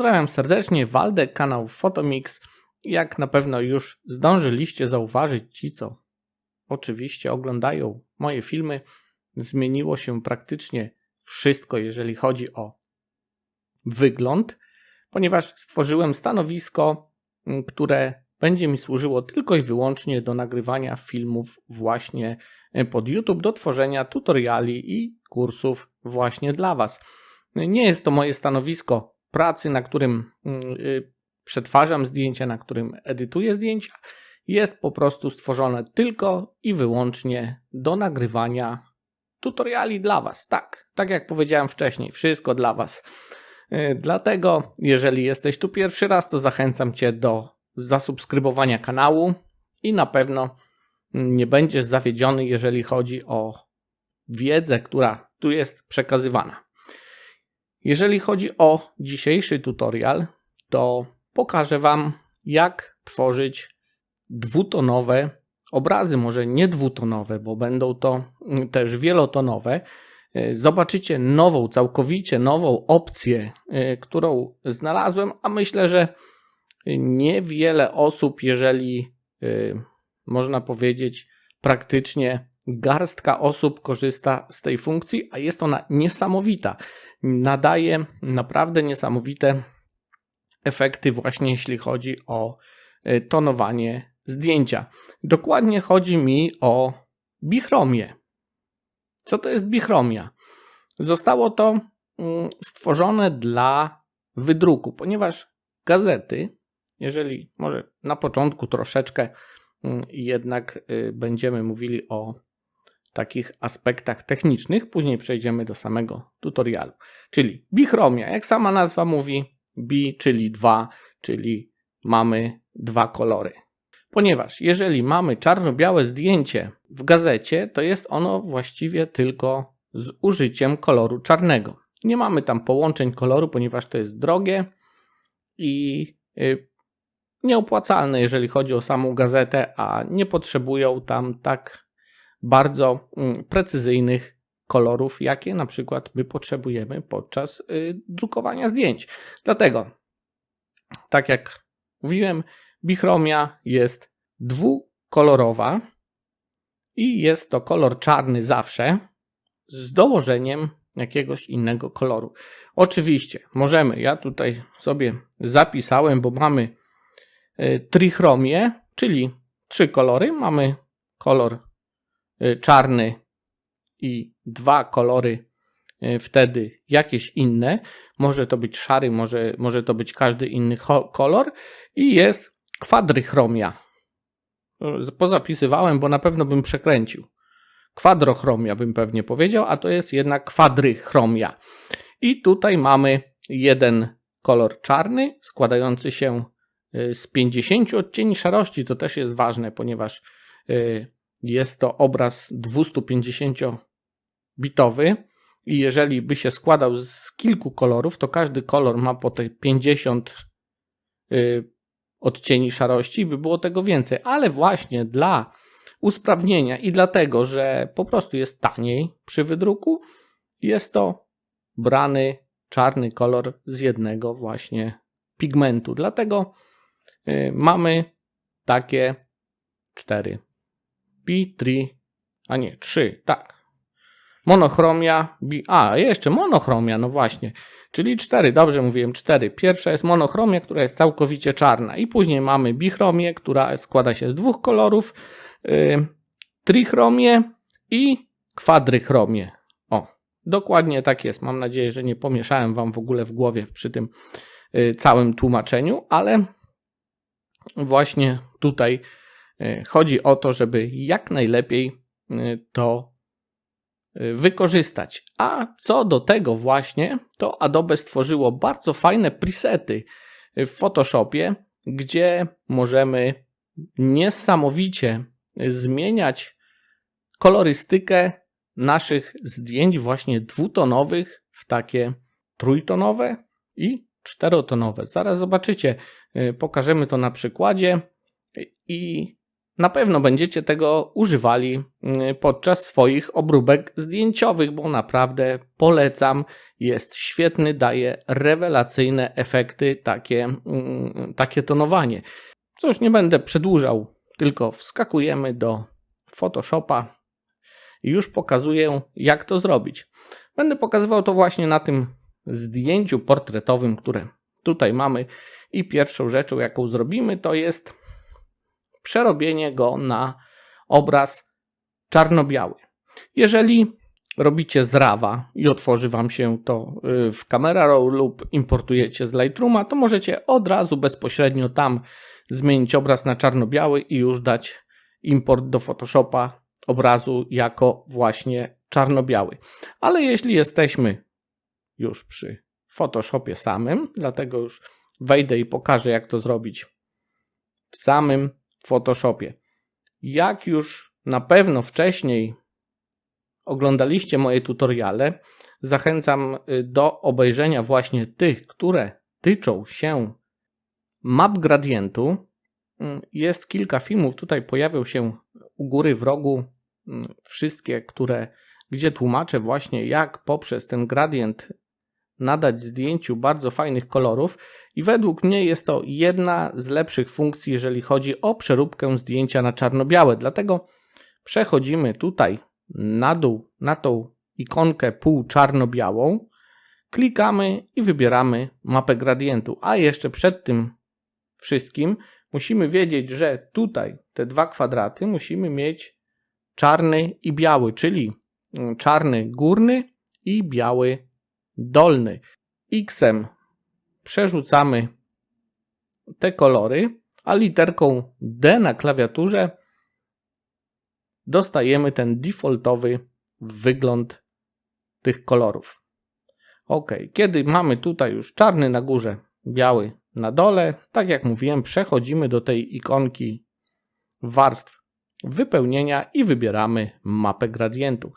Pozdrawiam serdecznie, Waldek, kanał Photomix. Jak na pewno już zdążyliście zauważyć ci, co oczywiście oglądają moje filmy, zmieniło się praktycznie wszystko, jeżeli chodzi o wygląd, ponieważ stworzyłem stanowisko, m, które będzie mi służyło tylko i wyłącznie do nagrywania filmów właśnie e, pod YouTube, do tworzenia tutoriali i kursów właśnie dla Was. Nie jest to moje stanowisko pracy, na którym mm, y, przetwarzam zdjęcia, na którym edytuję zdjęcia. Jest po prostu stworzone tylko i wyłącznie do nagrywania tutoriali dla Was. Tak, tak jak powiedziałem wcześniej, wszystko dla Was. Y, Dlatego, jeżeli jesteś tu pierwszy raz, to zachęcam Cię do zasubskrybowania kanału i na pewno nie będziesz zawiedziony, jeżeli chodzi o wiedzę, która tu jest przekazywana. Jeżeli chodzi o dzisiejszy tutorial, to pokażę Wam, jak tworzyć dwutonowe obrazy, może nie dwutonowe, bo będą to mm, też wielotonowe. E, Zobaczycie nową, całkowicie nową opcję, e, którą znalazłem, a myślę, że niewiele osób, jeżeli e, można powiedzieć, praktycznie garstka osób korzysta z tej funkcji, a jest ona niesamowita. Nadaje naprawdę niesamowite efekty, właśnie jeśli chodzi o y, tonowanie zdjęcia. Dokładnie chodzi mi o bichromię. Co to jest bichromia? Zostało to mm, stworzone dla wydruku, ponieważ gazety, jeżeli może na początku troszeczkę mm, jednak y, będziemy mówili o takich aspektach technicznych, później przejdziemy do samego tutorialu. Czyli bichromia, jak sama nazwa mówi, bi, czyli dwa, czyli mamy dwa kolory. Ponieważ jeżeli mamy czarno-białe zdjęcie w gazecie, to jest ono właściwie tylko z użyciem koloru czarnego. Nie mamy tam połączeń koloru, ponieważ to jest drogie i y, nieopłacalne, jeżeli chodzi o samą gazetę, a nie potrzebują tam tak bardzo mm, precyzyjnych kolorów, jakie na przykład my potrzebujemy podczas y, drukowania zdjęć. Dlatego, tak jak mówiłem, bichromia jest dwukolorowa i jest to kolor czarny zawsze z dołożeniem jakiegoś innego koloru. Oczywiście możemy, ja tutaj sobie zapisałem, bo mamy y, trichromię, czyli trzy kolory. Mamy kolor czarny i dwa kolory y, wtedy jakieś inne. Może to być szary, może, może to być każdy inny kolor i jest kwadrychromia. Pozapisywałem, bo na pewno bym przekręcił. Kwadrochromia bym pewnie powiedział, a to jest jednak kwadrychromia. I tutaj mamy jeden kolor czarny składający się y, z 50 odcieni szarości. To też jest ważne, ponieważ y, jest to obraz 250-bitowy i jeżeli by się składał z kilku kolorów, to każdy kolor ma po te 50 y, odcieni szarości by było tego więcej. Ale właśnie dla usprawnienia i dlatego, że po prostu jest taniej przy wydruku, jest to brany czarny kolor z jednego właśnie pigmentu. Dlatego y, mamy takie cztery. B3, a nie, trzy, tak. Monochromia, bi, a jeszcze monochromia, no właśnie, czyli cztery, dobrze mówiłem, cztery. Pierwsza jest monochromia, która jest całkowicie czarna i później mamy bichromię, która składa się z dwóch kolorów, yy, trichromię i kwadrychromię. O, dokładnie tak jest. Mam nadzieję, że nie pomieszałem Wam w ogóle w głowie przy tym yy, całym tłumaczeniu, ale właśnie tutaj chodzi o to, żeby jak najlepiej yy, to yy, wykorzystać. A co do tego właśnie, to Adobe stworzyło bardzo fajne presety w Photoshopie, gdzie możemy niesamowicie zmieniać kolorystykę naszych zdjęć właśnie dwutonowych w takie trójtonowe i czterotonowe. Zaraz zobaczycie, pokażemy to na przykładzie i na pewno będziecie tego używali y, podczas swoich obróbek zdjęciowych, bo naprawdę polecam. Jest świetny, daje rewelacyjne efekty takie, y, takie tonowanie. Cóż, nie będę przedłużał, tylko wskakujemy do Photoshopa i już pokazuję, jak to zrobić. Będę pokazywał to właśnie na tym zdjęciu portretowym, które tutaj mamy. I pierwszą rzeczą, jaką zrobimy, to jest przerobienie go na obraz czarno-biały. Jeżeli robicie z RAWa i otworzy Wam się to y, w Camera Raw lub importujecie z Lightrooma, to możecie od razu bezpośrednio tam zmienić obraz na czarno-biały i już dać import do Photoshopa obrazu jako właśnie czarno-biały. Ale jeśli jesteśmy już przy Photoshopie samym, dlatego już wejdę i pokażę jak to zrobić w samym Photoshopie. Jak już na pewno wcześniej oglądaliście moje tutoriale, zachęcam y, do obejrzenia właśnie tych, które tyczą się map gradientu. Mm, jest kilka filmów, tutaj pojawią się u góry w rogu mm, wszystkie, które, gdzie tłumaczę właśnie jak poprzez ten gradient nadać zdjęciu bardzo fajnych kolorów i według mnie jest to jedna z lepszych funkcji, jeżeli chodzi o przeróbkę zdjęcia na czarno-białe. Dlatego przechodzimy tutaj na dół, na tą ikonkę pół czarno-białą, klikamy i wybieramy mapę gradientu. A jeszcze przed tym wszystkim musimy wiedzieć, że tutaj te dwa kwadraty musimy mieć czarny i biały, czyli czarny górny i biały dolny. Xem przerzucamy te kolory, a literką D na klawiaturze dostajemy ten defaultowy wygląd tych kolorów. Ok, kiedy mamy tutaj już czarny na górze, biały na dole, tak jak mówiłem, przechodzimy do tej ikonki warstw wypełnienia i wybieramy mapę gradientu.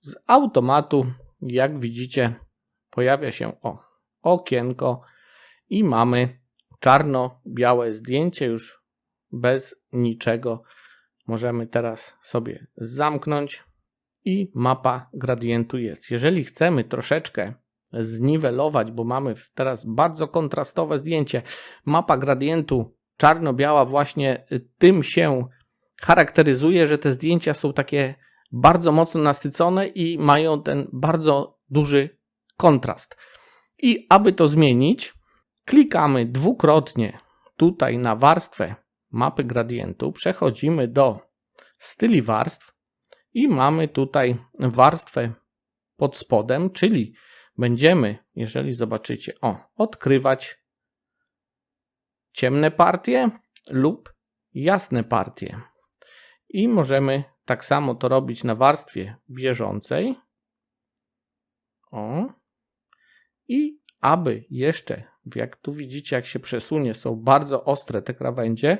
Z automatu jak widzicie, pojawia się o, okienko i mamy czarno-białe zdjęcie już bez niczego. Możemy teraz sobie zamknąć i mapa gradientu jest. Jeżeli chcemy troszeczkę zniwelować, bo mamy teraz bardzo kontrastowe zdjęcie, mapa gradientu czarno-biała właśnie tym się charakteryzuje, że te zdjęcia są takie bardzo mocno nasycone i mają ten bardzo duży kontrast. I aby to zmienić, klikamy dwukrotnie tutaj na warstwę mapy gradientu, przechodzimy do styli warstw i mamy tutaj warstwę pod spodem, czyli będziemy, jeżeli zobaczycie, o, odkrywać ciemne partie lub jasne partie. I możemy tak samo to robić na warstwie bieżącej. O. I aby jeszcze, jak tu widzicie, jak się przesunie, są bardzo ostre te krawędzie,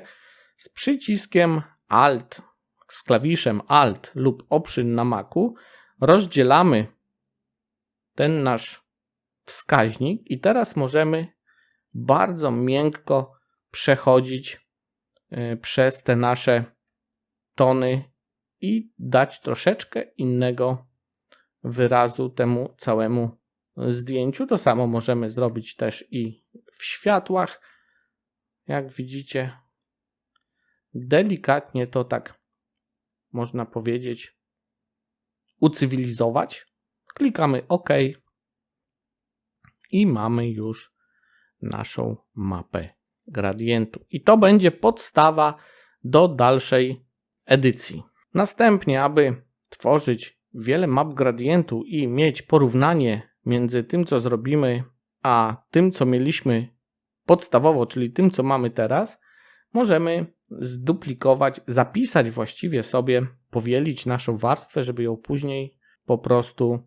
z przyciskiem Alt, z klawiszem Alt lub Option na Macu rozdzielamy ten nasz wskaźnik i teraz możemy bardzo miękko przechodzić y, przez te nasze tony i dać troszeczkę innego wyrazu temu całemu zdjęciu. To samo możemy zrobić też i w światłach. Jak widzicie, delikatnie to tak można powiedzieć ucywilizować. Klikamy OK i mamy już naszą mapę gradientu. I to będzie podstawa do dalszej edycji. Następnie, aby tworzyć wiele map gradientu i mieć porównanie między tym, co zrobimy, a tym, co mieliśmy podstawowo, czyli tym, co mamy teraz, możemy zduplikować, zapisać właściwie sobie, powielić naszą warstwę, żeby ją później po prostu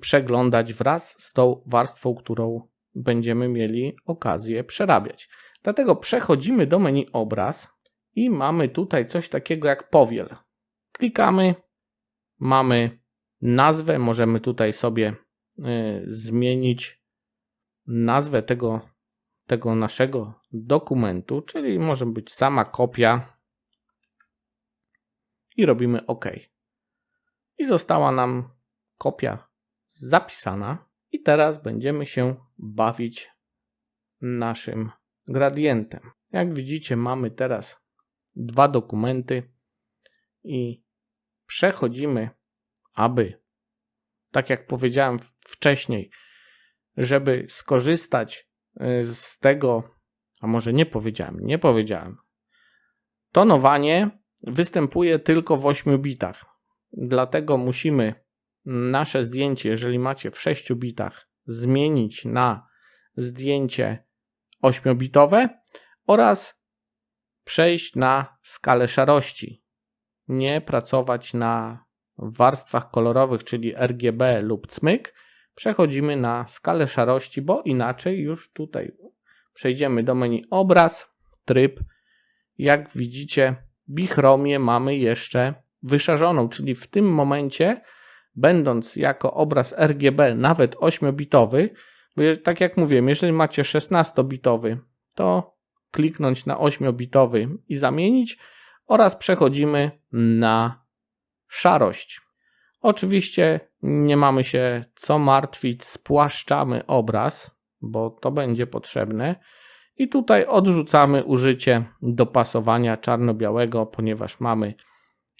przeglądać wraz z tą warstwą, którą będziemy mieli okazję przerabiać. Dlatego przechodzimy do menu obraz i mamy tutaj coś takiego jak powiel. Klikamy, mamy nazwę, możemy tutaj sobie y, zmienić nazwę tego, tego naszego dokumentu, czyli może być sama kopia i robimy OK. I została nam kopia zapisana i teraz będziemy się bawić naszym gradientem. Jak widzicie, mamy teraz dwa dokumenty i przechodzimy, aby, tak jak powiedziałem wcześniej, żeby skorzystać y, z tego, a może nie powiedziałem, nie powiedziałem. Tonowanie występuje tylko w 8 bitach. Dlatego musimy nasze zdjęcie, jeżeli macie w 6 bitach, zmienić na zdjęcie 8-bitowe oraz przejść na skalę szarości. Nie pracować na warstwach kolorowych, czyli RGB lub cmyk. Przechodzimy na skalę szarości, bo inaczej już tutaj przejdziemy do menu obraz, tryb. Jak widzicie, bichromię mamy jeszcze wyszarzoną, czyli w tym momencie, będąc jako obraz RGB nawet 8-bitowy, bo tak jak mówiłem, jeżeli macie 16-bitowy, to kliknąć na 8-bitowy i zamienić oraz przechodzimy na szarość. Oczywiście nie mamy się co martwić, spłaszczamy obraz, bo to będzie potrzebne. I tutaj odrzucamy użycie dopasowania czarno-białego, ponieważ mamy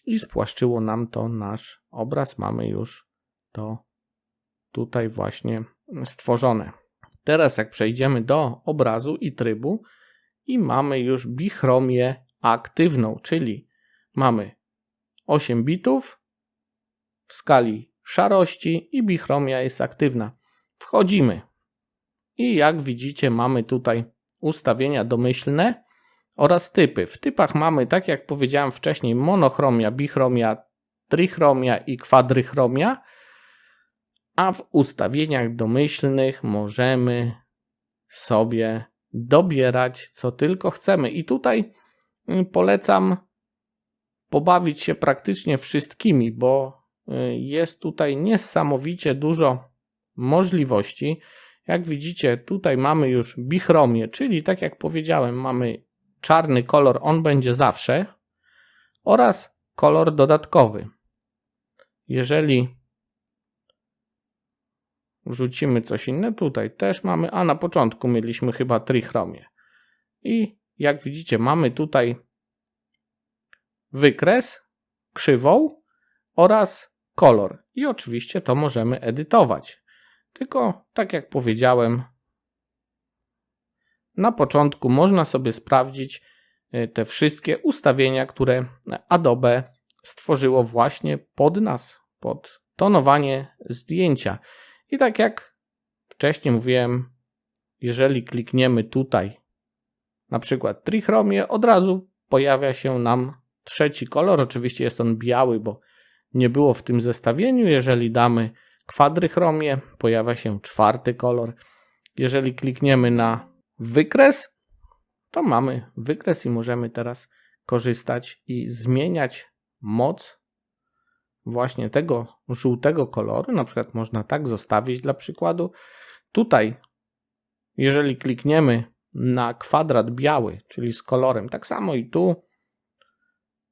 i spłaszczyło nam to nasz obraz. Mamy już to tutaj właśnie stworzone. Teraz jak przejdziemy do obrazu i trybu i mamy już bichromię aktywną, czyli mamy 8 bitów w skali szarości i bichromia jest aktywna. Wchodzimy i jak widzicie mamy tutaj ustawienia domyślne oraz typy. W typach mamy, tak jak powiedziałem wcześniej, monochromia, bichromia, trichromia i kwadrychromia, a w ustawieniach domyślnych możemy sobie dobierać co tylko chcemy. I tutaj polecam pobawić się praktycznie wszystkimi, bo y, jest tutaj niesamowicie dużo możliwości. Jak widzicie, tutaj mamy już bichromię, czyli tak jak powiedziałem, mamy czarny kolor, on będzie zawsze, oraz kolor dodatkowy. Jeżeli wrzucimy coś innego, tutaj też mamy, a na początku mieliśmy chyba trichromię. I jak widzicie, mamy tutaj wykres, krzywą oraz kolor. I oczywiście to możemy edytować. Tylko tak jak powiedziałem, na początku można sobie sprawdzić e, te wszystkie ustawienia, które Adobe stworzyło właśnie pod nas, pod tonowanie zdjęcia. I tak jak wcześniej mówiłem, jeżeli klikniemy tutaj na przykład trichromię, od razu pojawia się nam trzeci kolor. Oczywiście jest on biały, bo nie było w tym zestawieniu. Jeżeli damy kwadrychromię, pojawia się czwarty kolor. Jeżeli klikniemy na wykres, to mamy wykres i możemy teraz korzystać i zmieniać moc właśnie tego żółtego koloru. Na przykład można tak zostawić dla przykładu. Tutaj, jeżeli klikniemy na kwadrat biały, czyli z kolorem, tak samo i tu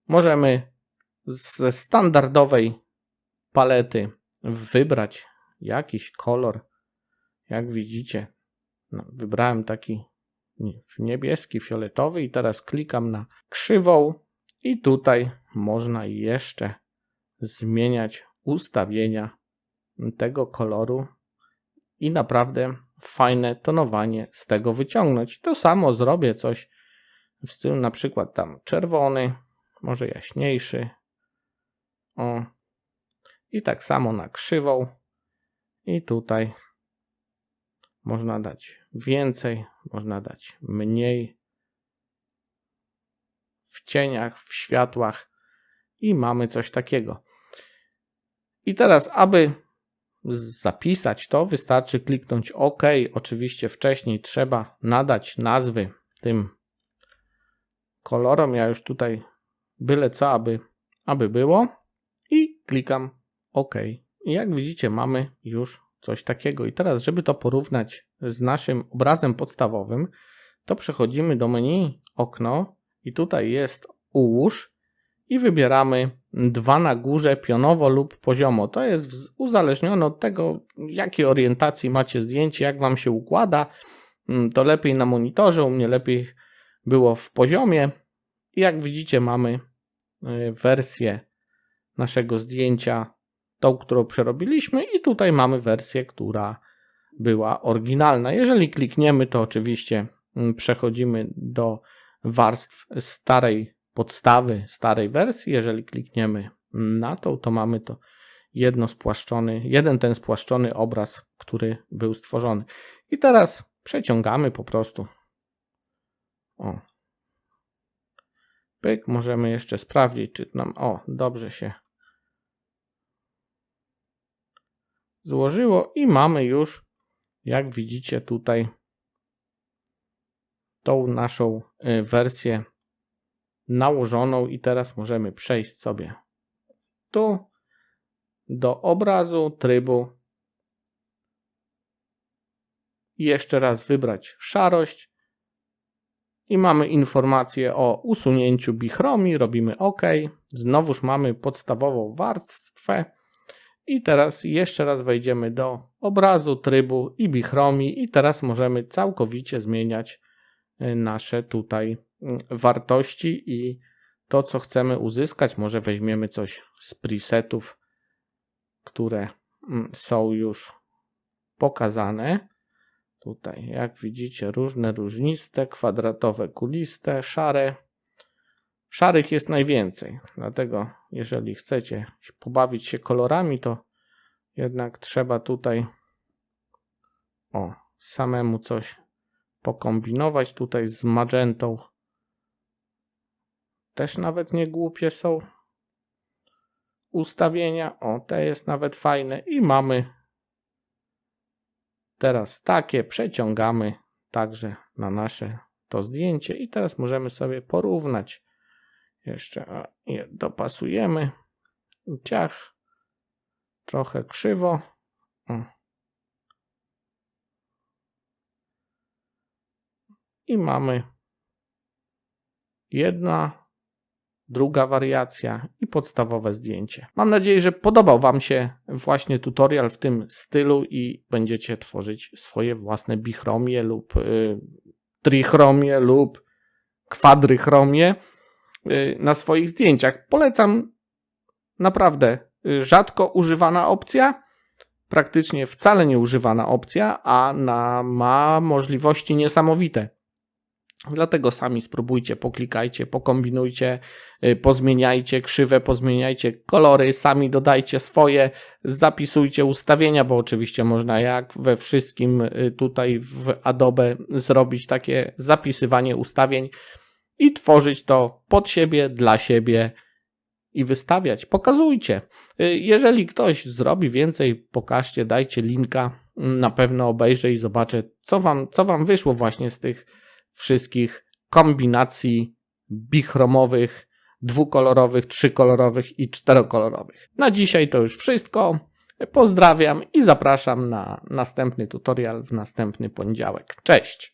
możemy ze standardowej palety wybrać jakiś kolor. Jak widzicie, no, wybrałem taki niebieski, fioletowy i teraz klikam na krzywą i tutaj można jeszcze zmieniać ustawienia tego koloru i naprawdę fajne tonowanie z tego wyciągnąć. To samo zrobię coś w stylu na przykład tam czerwony, może jaśniejszy. O. I tak samo na krzywą. I tutaj można dać więcej, można dać mniej. W cieniach, w światłach i mamy coś takiego. I teraz, aby zapisać to, wystarczy kliknąć OK. Oczywiście wcześniej trzeba nadać nazwy tym kolorom. Ja już tutaj byle co, aby, aby było. I klikam OK. I jak widzicie, mamy już coś takiego. I teraz, żeby to porównać z naszym obrazem podstawowym, to przechodzimy do menu okno i tutaj jest ułóż i wybieramy dwa na górze pionowo lub poziomo. To jest uzależnione od tego, jakiej orientacji macie zdjęcie, jak wam się układa. Mm, To lepiej na monitorze, u mnie lepiej było w poziomie. I jak widzicie, mamy y, wersję naszego zdjęcia, tą, którą przerobiliśmy, i tutaj mamy wersję, która była oryginalna. Jeżeli klikniemy, to oczywiście mm, przechodzimy do warstw starej podstawy, starej wersji. Jeżeli klikniemy na to, to mamy to jedno spłaszczony, jeden ten spłaszczony obraz, który był stworzony. I teraz przeciągamy po prostu. O. Pyk, możemy jeszcze sprawdzić, czy nam, o, dobrze się złożyło i mamy już, jak widzicie tutaj, tą naszą y, wersję nałożoną i teraz możemy przejść sobie tu do obrazu, trybu. I jeszcze raz wybrać szarość i mamy informację o usunięciu bichromii, robimy OK, znowuż mamy podstawową warstwę. I teraz jeszcze raz wejdziemy do obrazu, trybu i bichromii i teraz możemy całkowicie zmieniać y, nasze tutaj wartości i to, co chcemy uzyskać. Może weźmiemy coś z presetów, które mm, są już pokazane. Tutaj, jak widzicie, różne różniste, kwadratowe, kuliste, szare. Szarych jest najwięcej, dlatego jeżeli chcecie pobawić się kolorami, to jednak trzeba tutaj o, samemu coś pokombinować. Tutaj z magentą też nawet nie głupie są ustawienia. O, te jest nawet fajne i mamy teraz takie, przeciągamy także na nasze to zdjęcie i teraz możemy sobie porównać. Jeszcze je dopasujemy. Ciach. Trochę krzywo. I mamy jedna, druga wariacja i podstawowe zdjęcie. Mam nadzieję, że podobał Wam się właśnie tutorial w tym stylu i będziecie tworzyć swoje własne bichromie lub y, trichromie lub kwadrychromie y, na swoich zdjęciach. Polecam naprawdę y, rzadko używana opcja, praktycznie wcale nie używana opcja, a na, ma możliwości niesamowite. Dlatego sami spróbujcie, poklikajcie, pokombinujcie, y, pozmieniajcie krzywe, pozmieniajcie kolory, sami dodajcie swoje, zapisujcie ustawienia, bo oczywiście można jak we wszystkim y, tutaj w Adobe zrobić takie zapisywanie ustawień i tworzyć to pod siebie, dla siebie i wystawiać. Pokazujcie. Y, Jeżeli ktoś zrobi więcej, pokażcie, dajcie linka. Na pewno obejrzę i zobaczę, co wam, co wam wyszło właśnie z tych wszystkich kombinacji bichromowych, dwukolorowych, trzykolorowych i czterokolorowych. Na dzisiaj to już wszystko. Pozdrawiam i zapraszam na następny tutorial w następny poniedziałek. Cześć!